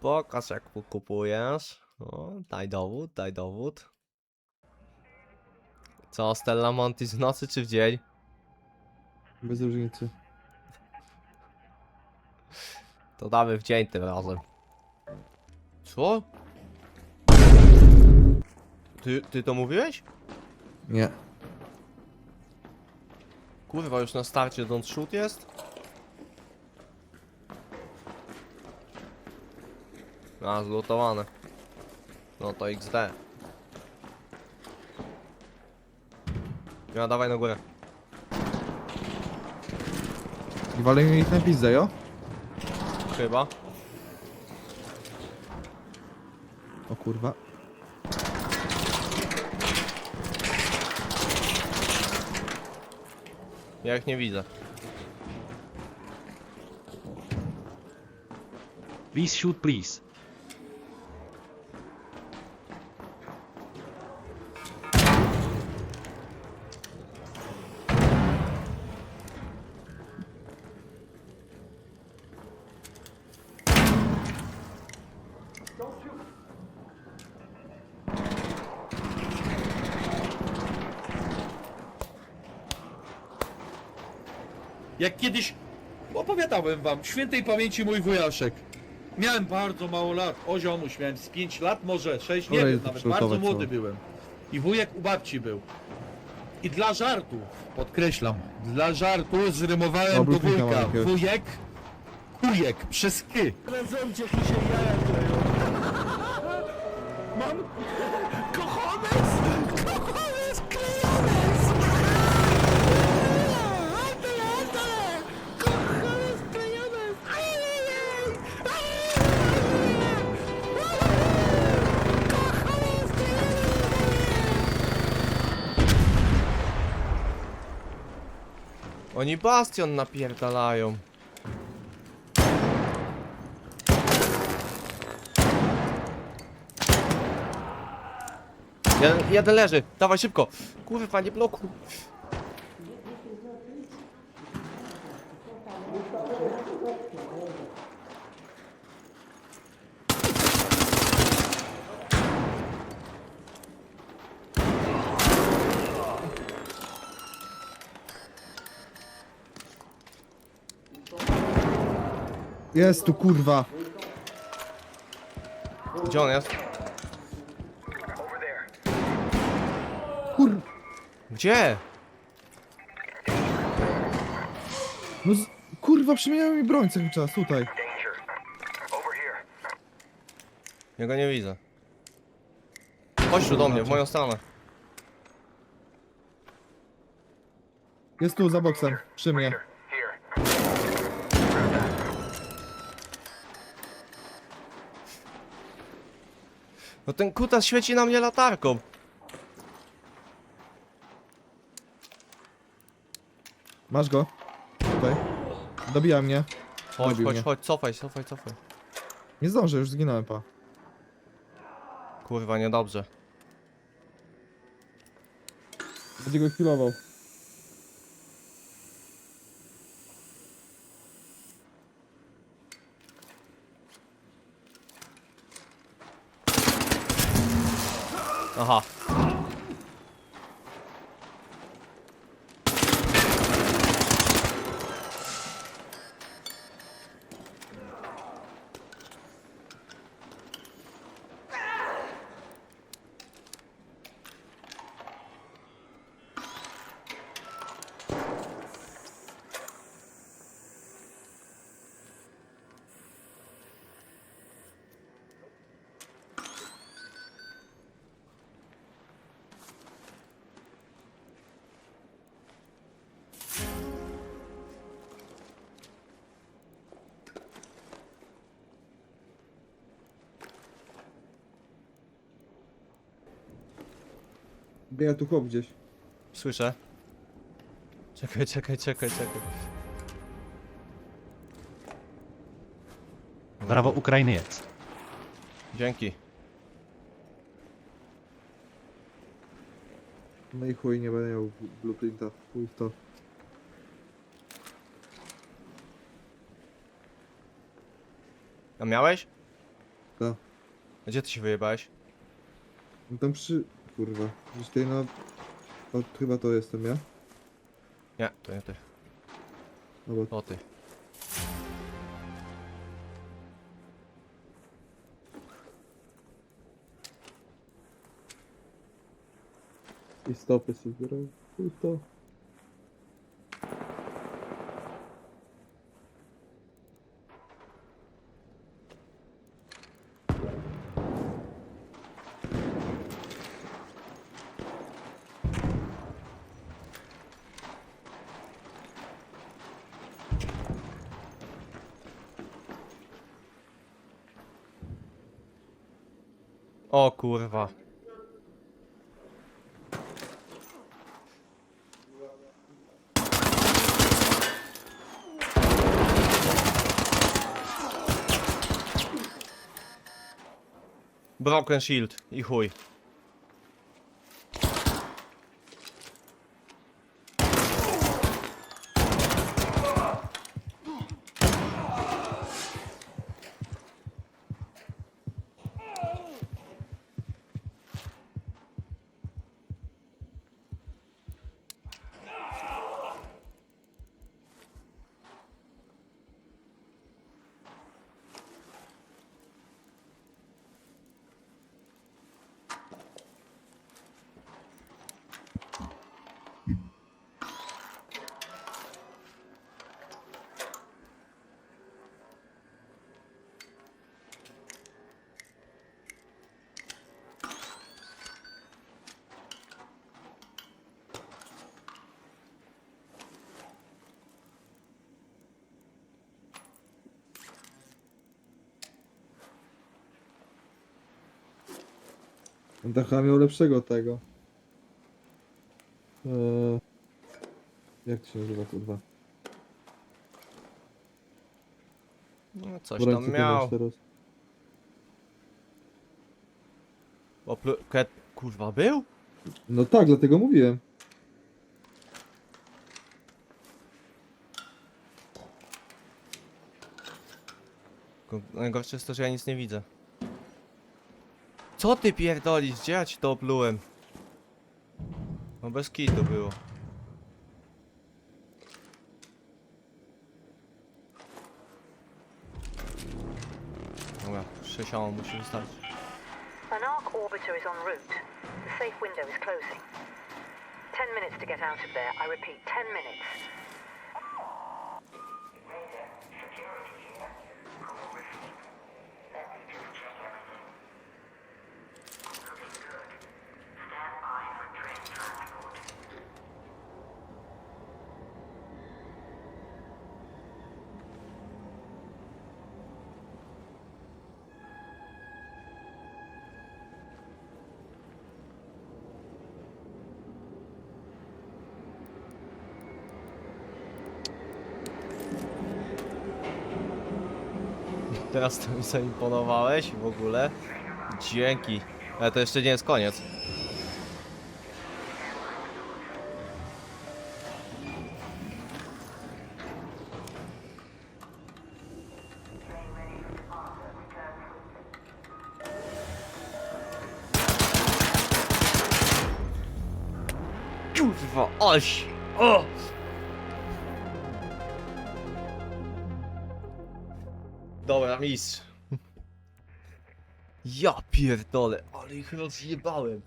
Pokaż jak kupujesz. O, daj dowód, daj dowód. Co, Stella Montis w nocy czy w dzień? Bez różnicy. To damy w dzień tym razem. Co? Ty, ty to mówiłeś? Nie. Kurwa, już na starcie don't shoot jest? A, zlutowane. No to XD. Ja, dawaj na górę. I walimy ich na pizdę, jo? Chyba. O kurwa. Ja ich nie widzę. Please shoot, please. Jak kiedyś opowiadałem wam, świętej pamięci mój wujaszek. Miałem bardzo mało lat, o ziomuś, miałem z 5 lat, może 6, nie Kolej wiem, nawet bardzo młody byłem. I wujek u babci był. I dla żartu, podkreślam, dla żartu zrymowałem do wujka. jakiegoś. Wujek, kujek, przez ky. Prezencie tu się jaja kleją. Mam Oni bastion napierdalają. Jeden, jeden leży, dawaj szybko. Kurwa, nie blokuj. Jest tu kurwa. Gdzie on jest? Kur... Gdzie? No z... Kurwa, przemieniają mi broń cały czas, tutaj. Ja go nie widzę. Chodź tu do mnie, w moją stronę. Jest tu za boksem, przy mnie. No ten kutas świeci na mnie latarką. Masz go. Tutaj. Dobija mnie. Chodź, Dobił chodź, mnie. chodź, cofaj, cofaj, cofaj. Nie zdążę, już zginąłem, pa. Kurwa, niedobrze. Będzie go 很好。Biega tu chłop gdzieś. Słyszę. Czekaj, czekaj, czekaj, czekaj. Brawo, Ukrainiec. Dzięki. No i chuj, nie będę miał blueprinta. Chuj w to. A miałeś? To. Gdzie ty się wyjebałeś? No tam przy... Kurwa. Gdzieś tutaj na... O, chyba to jestem ja? Nie, to nie ty. No bo To ty. i stopy sobie. Chuj to. O kurwa. Broken shield i chuj. On tak chyba miał lepszego tego. Eee... Jak to się nazywa kurwa? No, coś ręce tam ty miał. teraz. Oplu... Ket... Kurwa był? No tak, dlatego mówiłem. Tylko Najgorsze jest to, że ja nic nie widzę. Co ty pierdolisz? Gdzie ja ci to oplułem? No bez kitu było. Dobra, 6 musi wystarczyć. An arc orbiter is en route. The safe window is closing. Ten minutes to get out of there. I repeat, ten minutes. Teraz to mi zaimponowałeś w ogóle. Dzięki. Ale to jeszcze nie jest koniec. Kurwa, oś! O! Dobra, mistrz. Ja pierdolę, ale ich rozjebałem.